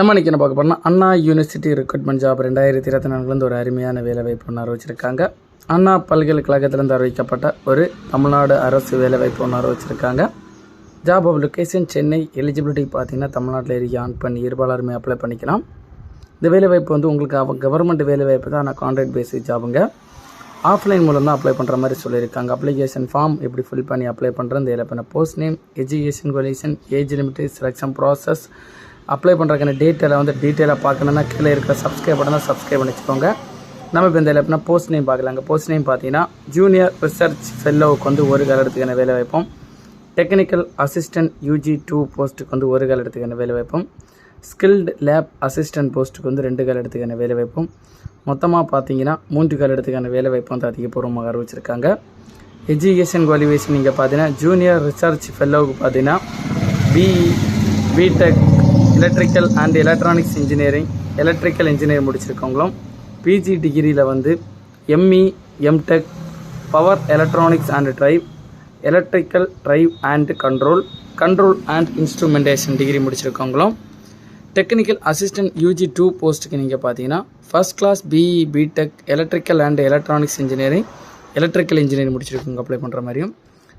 நம்ம இன்றைக்கி என்ன பார்க்க போனால் அண்ணா யூனிவர்சிட்டி ரெக்ரூட்மெண்ட் ஜாப் ரெண்டாயிரத்தி இருபத்தி நாலுலேருந்து ஒரு அருமையான வேலைவாய்ப்பு ஒன்று அறிவிச்சிருக்காங்க. அண்ணா பல்கலைக்கழகத்திலேருந்து அறிவிக்கப்பட்ட ஒரு தமிழ்நாடு அரசு வேலைவாய்ப்பு ஒன்று அறிவிச்சிருக்காங்க. Job of location Chennai eligibility பார்த்தீங்கன்னா தமிழ்நாட்டில் இருக்க. ஆன் பண்ணி இருபாலருமே அப்ளை பண்ணிக்கலாம். இந்த வேலைவாய்ப்பு வந்து உங்களுக்கு அவ கவர்மெண்ட் வேலைவாய்ப்பு தான். ஆனால் கான்ட்ராக்ட் பேசிக் ஜாபுங்க ஆஃப்லைன் மூலம் தான் அப்ளை பண்ணுற மாதிரி சொல்லியிருக்காங்க. அப்ளிகேஷன் ஃபார்ம் எப்படி ஃபில் பண்ணி அப்ளை பண்ணுறது இதில் பண்ண post name education qualification age limit selection process apply பண்ணுறதுக்கான டீட்டெயிலை வந்து டீட்டெயிலாக பார்க்கணுன்னா கீழே இருக்கிற சப்ஸ்கிரைப் பண்ணால் சப்ஸ்கிரைப் பண்ணி வச்சுக்கோங்க நம்ம இப்போ இந்த எப்படின்னா போஸ்ட் நேம் பார்க்கலாங்க போஸ்ட் நேம் பார்த்தீங்கன்னா ஜூனியர் ரிசர்ச் ஃபெல்லோவுக்கு வந்து ஒரு காலத்துக்கான வேலை வாய்ப்பும் டெக்னிக்கல் அசிஸ்டன்ட் யூஜி டூ போஸ்ட்டுக்கு வந்து ஒரு கால இடத்துக்கான வேலை வாய்ப்பும் ஸ்கில்டு லேப் அசிஸ்டன்ட் போஸ்ட்டுக்கு வந்து ரெண்டு கால எடுத்துக்கான வேலை வாய்ப்பும் மொத்தமாக பார்த்தீங்கன்னா மூன்று கால எடுத்துக்கான வேலை வாய்ப்பும் வந்து அதிகபூர்வமாக அறிவிச்சிருக்காங்க. எஜுகேஷன் குவாலிஃபிகேஷன் நீங்கள் பார்த்தீங்கன்னா ஜூனியர் ரிசர்ச் ஃபெல்லோவுக்கு பார்த்தீங்கன்னா BE BTech electrical and electronics engineering electrical engineering முடிச்சிருக்கவங்களும் PG டிகிரியில் வந்து ME MTech power electronics and drive electrical drive and control control and instrumentation degree முடிச்சிருக்கவங்களும் technical assistant UG two போஸ்ட்டுக்கு நீங்கள் பார்த்தீங்கன்னா first class BE BTech electrical and electronics engineering electrical engineering முடிச்சிருக்கவங்க apply பண்ணுற மாதிரியும்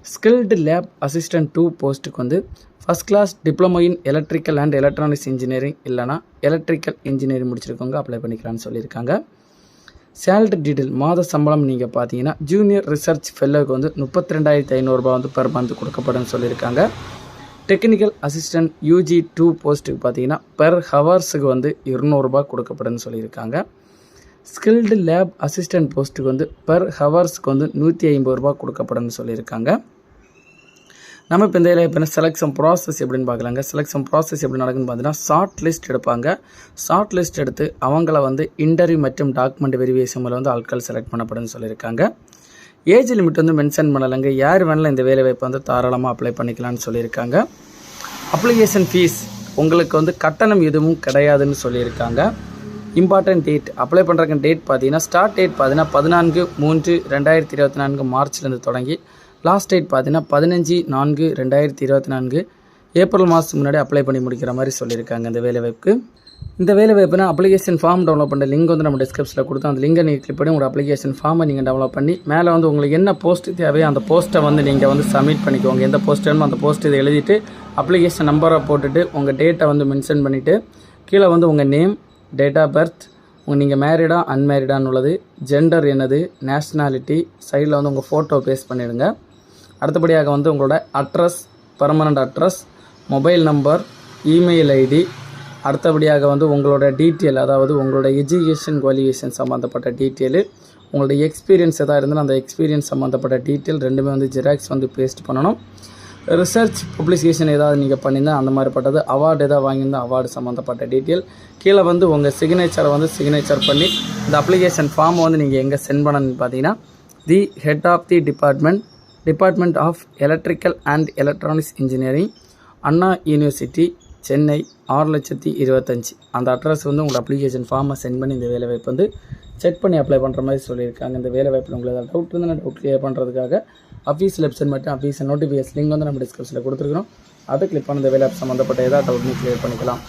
skilled lab assistant two போஸ்ட்டுக்கு வந்து first class diploma in electrical and electronics engineering இல்லைனா electrical engineering முடிச்சிருக்கவங்க apply பண்ணிக்கலான்னு சொல்லியிருக்காங்க. சேலரி டீட்டெயில் மாத சம்பளம் நீங்கள் பார்த்தீங்கன்னா ஜூனியர் ரிசர்ச் ஃபெல்லோவுக்கு வந்து முப்பத்தி ரெண்டாயிரத்தி ஐநூறுரூபா வந்து பெர் மந்த் கொடுக்கப்படும் சொல்லியிருக்காங்க. டெக்னிக்கல் அசிஸ்டன்ட் யூஜி டூ போஸ்ட்டுக்கு பார்த்தீங்கன்னா பெர் ஹவர்ஸுக்கு வந்து இருநூறுபா கொடுக்கப்படும் சொல்லியிருக்காங்க. ஸ்கில்டு லேப் அசிஸ்டன்ட் போஸ்ட்டுக்கு வந்து பெர் ஹவர்ஸ்க்கு வந்து நூற்றி ஐம்பது ரூபா கொடுக்கப்படும்னு சொல்லியிருக்காங்க. நம்ம இப்போ இந்த இதில் இப்போ செலெக்ஷன் ப்ராசஸ் எப்படின்னு பார்க்கலாங்க. செலெக்ஷன் ப்ராசஸ் எப்படி நடக்குன்னு பார்த்தீங்கன்னா ஷார்ட் லிஸ்ட் எடுப்பாங்க. ஷார்ட் லிஸ்ட் எடுத்து அவங்கள வந்து இன்டர்வியூ மற்றும் டாக்குமெண்ட் வெரிஃபிகேஷன் மூலம் வந்து ஆட்கள் செலக்ட் பண்ணப்படும்னு சொல்லியிருக்காங்க. ஏஜ் லிமிட் வந்து மென்ஷன் பண்ணலைங்க. யார் வேணாலும் இந்த வேலை வாய்ப்பை வந்து தாராளமாக அப்ளை பண்ணிக்கலாம்னு சொல்லியிருக்காங்க. அப்ளிகேஷன் ஃபீஸ் உங்களுக்கு வந்து கட்டணம் எதுவும் கிடையாதுன்னு சொல்லியிருக்காங்க. இம்பார்ட்டன்ட் டேட் அப்ளை பண்ணுறக்கு டேட் பார்த்தீங்கன்னா ஸ்டார்ட் டேட் பார்த்தீங்கன்னா பதினான்கு மூன்று ரெண்டாயிரத்தி இருபத்தி நான்கு மார்ச்லேருந்து தொடங்கி லாஸ்ட் டேட் பார்த்தீங்கன்னா பதினஞ்சு நான்கு ரெண்டாயிரத்தி இருபத்தி நான்கு ஏப்ரல் மாதத்துக்கு முன்னாடி அப்ளை பண்ணி முடிக்கிற மாதிரி சொல்லியிருக்காங்க இந்த வேலைவாய்ப்புக்கு இந்த வேலைவாய்ப்புனா அப்ளிகேஷன் ஃபார்ம் டவுன்லோட் பண்ணுற லிங்க் வந்து நம்ம டிஸ்கிரிப்ஷனில் கொடுத்தோம் அந்த லிங்கை நீங்கள் கிளிக் பண்ணி உங்கள் அப்ளிகேஷன் ஃபார்மை நீங்கள் டவுன்லோட் பண்ணி மேலே வந்து உங்களுக்கு என்ன போஸ்ட் தேவையோ அந்த போஸ்ட்டை வந்து நீங்கள் வந்து சப்மிட் பண்ணிக்கோங்க. எந்த போஸ்ட் வேணுமோ அந்த போஸ்ட் இதை எழுதிட்டு அப்ளிகேஷன் நம்பரை போட்டுட்டு உங்கள் டேட்டை வந்து மென்ஷன் பண்ணிவிட்டு கீழே வந்து உங்கள் நேம் டேட் ஆஃப் பர்த் உங்கள் நீங்கள் மேரிடா அன்மேரிடான்னு உள்ளது. ஜெண்டர் என்னது நேஷ்னாலிட்டி சைடில் வந்து உங்கள் ஃபோட்டோ பேஸ்ட் பண்ணிவிடுங்க அடுத்தபடியாக வந்து உங்களோட address permanent address mobile number email ID அடுத்தபடியாக வந்து உங்களோட டீட்டெயில் அதாவது உங்களோட எஜுகேஷன் குவாலிஃபிகேஷன் சம்மந்தப்பட்ட டீட்டெயிலு உங்களோட எக்ஸ்பீரியன்ஸ் எதாவது இருந்தாலும் அந்த எக்ஸ்பீரியன்ஸ் சம்மந்தப்பட்ட டீட்டெயில் ரெண்டுமே வந்து ஜெராக்ஸ் வந்து பேஸ்ட் பண்ணணும். ரிசர்ச் பப்ளிகேஷன் ஏதாவது நீங்கள் பண்ணியிருந்தால் அந்த மாதிரிப்பட்டது அவார்டு ஏதாவது வாங்கியிருந்தால் அவார்டு சம்மந்தப்பட்ட டீட்டெயில் கீழே வந்து உங்கள் சிக்னேச்சரை வந்து சிக்னேச்சர் பண்ணி இந்த அப்ளிகேஷன் ஃபார்மை வந்து நீங்கள் எங்கே சென்ட் பண்ணணும்னு பார்த்தீங்கன்னா the head of the department department of electrical and electronics engineering Anna university Chennai ஆறு லட்சத்தி இருபத்தஞ்சி. அந்த அட்ரஸ் வந்து உங்களோட அப்ளிகேஷன் ஃபார்மை சென்ட் பண்ணி இந்த வேலைவாய்ப்பு வந்து செக் பண்ணி அப்ளை பண்ணுற மாதிரி சொல்லியிருக்காங்க. இந்த வேலைவாய்ப்பில் உங்களுக்கு ஏதாவது டவுட் இருந்தால் டவுட் கிளியர் பண்ணுறதுக்காக அஃபீஷியல் வெப்சைட் மட்டும் அஃபீஷியல் நோட்டிஃபிகேஷன் லிங்க் வந்து நம்ம டிஸ்கிரிப்ஷனில் கொடுத்துருக்கோம் அதை கிளிக் பண்ண இந்த வேலை சம்மந்தப்பட்ட ஏதாவது டவுட்னு கிளியர் பண்ணிக்கலாம்.